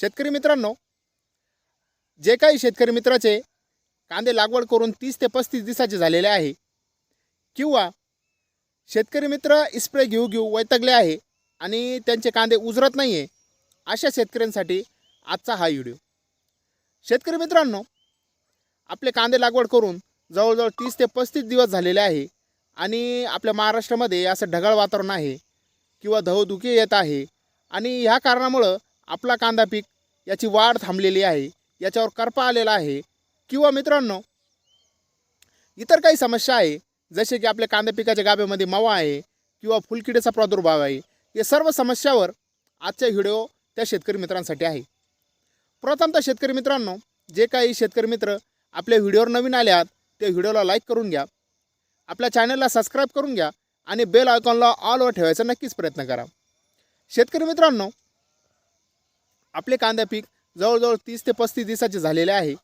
शेतकरी मित्रांनो जे काही शेतकरी मित्राचे कांदे लागवड करून तीस ते पस्तीस दिवसाचे झालेले आहे किंवा शेतकरी मित्र स्प्रे घेऊ घेऊ वैतगले आहे आणि त्यांचे कांदे उजरत नाही आहे अशा शेतकऱ्यांसाठी आजचा हा व्हिडिओ. शेतकरी मित्रांनो आपले कांदे लागवड करून जवळजवळ तीस ते पस्तीस दिवस झालेले आहे आणि आपल्या महाराष्ट्रामध्ये असं ढगाळ वातावरण आहे किंवा धवधुके येत आहे आणि ह्या कारणामुळं आपला कांदा पीक याची वाढ थांबलेली आहे याच्यावर करपा आलेला आहे. किंवा मित्रांनो इतर काही समस्या आहे जसे की आपल्या कांदा पिकाच्या गाभ्यामध्ये मावा आहे किंवा फुलकिडीचा प्रादुर्भाव आहे या सर्व समस्यावर आजचा व्हिडिओ त्या शेतकरी मित्रांसाठी आहे. प्रथमतः शेतकरी मित्रांनो जे काही शेतकरी मित्र आपल्या व्हिडिओवर नवीन आले आहात ते व्हिडिओला लाईक करून घ्या. आपल्या चॅनलला सबस्क्राईब करून घ्या आणि बेल आयकॉनला ऑलवर ठेवायचा नक्कीच प्रयत्न करा. शेतकरी मित्रांनो आपले कांदा पीक जवळजवळ तीस ते पस्तीस दिवसाचे झालेले आहे.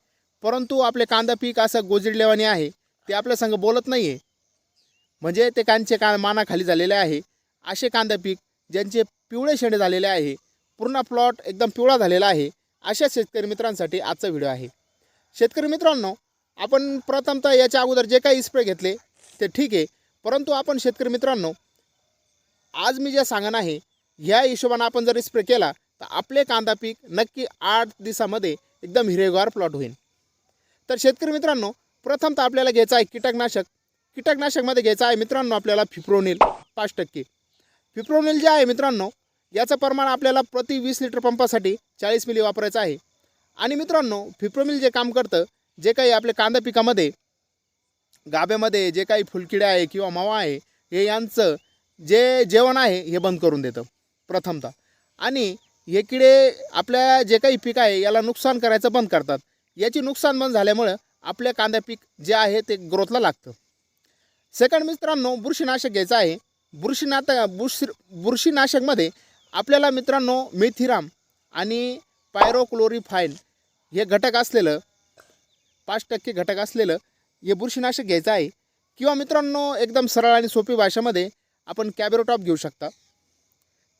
परंतु आपले कांदा पीक असं गोजिडलेवाने आहे ते आपल्या संग बोलत नाही आहे म्हणजे ते कांचे का मानाखाली झालेले आहे. असे कांदा पीक ज्यांचे पिवळे शेंडे झालेले आहे पूर्ण प्लॉट एकदम पिवळा झालेला आहे अशा शेतकरी मित्रांसाठी आजचा व्हिडिओ आहे. शेतकरी मित्रांनो आपण प्रथमतः याच्या अगोदर जे काही स्प्रे घेतले ते ठीक आहे. परंतु आपण शेतकरी मित्रांनो आज मी जे सांगण आहे ह्या हिशोबानं आपण जर स्प्रे केला तर आपले कांदा पीक नक्की आठ दिवसामध्ये एकदम हिरेगार प्लॉट होईल. तर शेतकरी मित्रांनो प्रथमतः आपल्याला घ्यायचं आहे कीटकनाशक. कीटकनाशकमध्ये घ्यायचं आहे मित्रांनो आपल्याला फिप्रोनिल पाच टक्के. फिप्रोनिल जे आहे मित्रांनो याचं प्रमाण आपल्याला प्रति वीस लिटर पंपासाठी चाळीस मिली वापरायचं आहे. आणि मित्रांनो फिप्रोमिल जे काम करतं जे काही आपल्या कांदा पिकामध्ये गाभ्यामध्ये जे काही फुलकिडे आहे किंवा मावा आहे हे यांचं जे जेवण आहे हे बंद करून देतं प्रथमतः. आणि हे किडे आपल्या जे काही पीक आहे याला नुकसान करायचं बंद करतात. याची नुकसान बंद झाल्यामुळं आपल्या कांदा पीक जे आहे ते ग्रोथला लागतं. सेकंड मित्रांनो बुरशीनाशक घ्यायचं आहे. बुरशीनाथ बुरशी बुरशीनाशकमध्ये आपल्याला मित्रांनो मेथिराम आणि पायरोक्लोरिफाईन हे घटक असलेलं पाच टक्के घटक असलेलं हे बुरशीनाशक घ्यायचं आहे. किंवा मित्रांनो एकदम सरळ आणि सोपी भाषेमध्ये आपण कॅबेरोटॉप घेऊ शकता.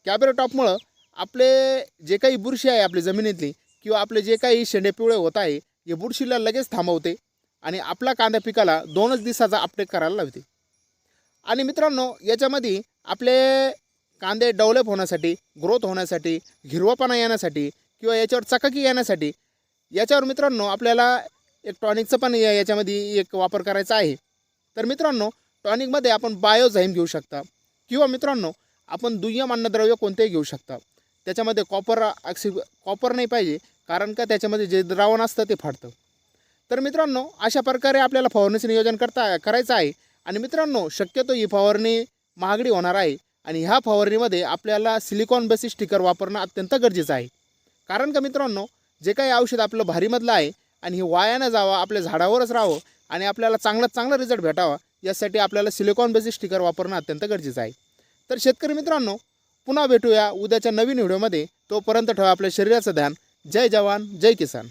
कॅबेरोटॉपमुळं आपले जे काही बुरशी आहे आपली जमिनीतली किंवा आपले जे काही शेंडे पिवळे होत आहे हे बुरशीला लगेच थांबवते आणि आपला कांदा पिकाला दोनच दिवसाचा अपडेट करायला लावते. आणि मित्रांनो याच्यामध्ये आपले कांदे डेव्हलप होण्यासाठी ग्रोथ होण्यासाठी हिरवापणा येण्यासाठी किंवा याच्यावर चकाकी येण्यासाठी याच्यावर मित्रांनो आपल्याला एक टॉनिकचं पण या याच्यामध्ये एक वापर करायचा आहे. तर मित्रांनो टॉनिकमध्ये आपण बायोझाईम घेऊ शकता किंवा मित्रांनो आपण दुय्यम अन्नद्रव्य कोणतेही घेऊ शकता. त्याच्यामध्ये कॉपर ऑक्सि कॉपर नाही पाहिजे. कारण का त्याच्यामध्ये जे द्रावण असतं ते फाटतं तर मित्रांनो अशा प्रकारे आपल्याला फवारणीचं नियोजन करता करायचं आहे. आणि मित्रांनो शक्यतो ही फवारणी महागडी होणार आहे. आणि ह्या फवारणीमध्ये आपल्याला सिलिकॉन बेसिस स्टिकर वापरणं अत्यंत गरजेचं आहे. कारण का मित्रांनो जे काही औषध आपलं भारीमधलं आहे आणि हे वायानं जावं आपल्या झाडावरच राहावं आणि आपल्याला चांगला चांगला रिझल्ट भेटावा यासाठी आपल्याला सिलिकॉन बेसिस स्टिकर वापरणं अत्यंत गरजेचं आहे. तर शेतकरी मित्रांनो पुन्हा भेटूया उद्याच्या नवीन व्हिडिओमध्ये. तोपर्यंत ठेवा आपल्या शरीराचं ध्यान. जय जवान जय किसान.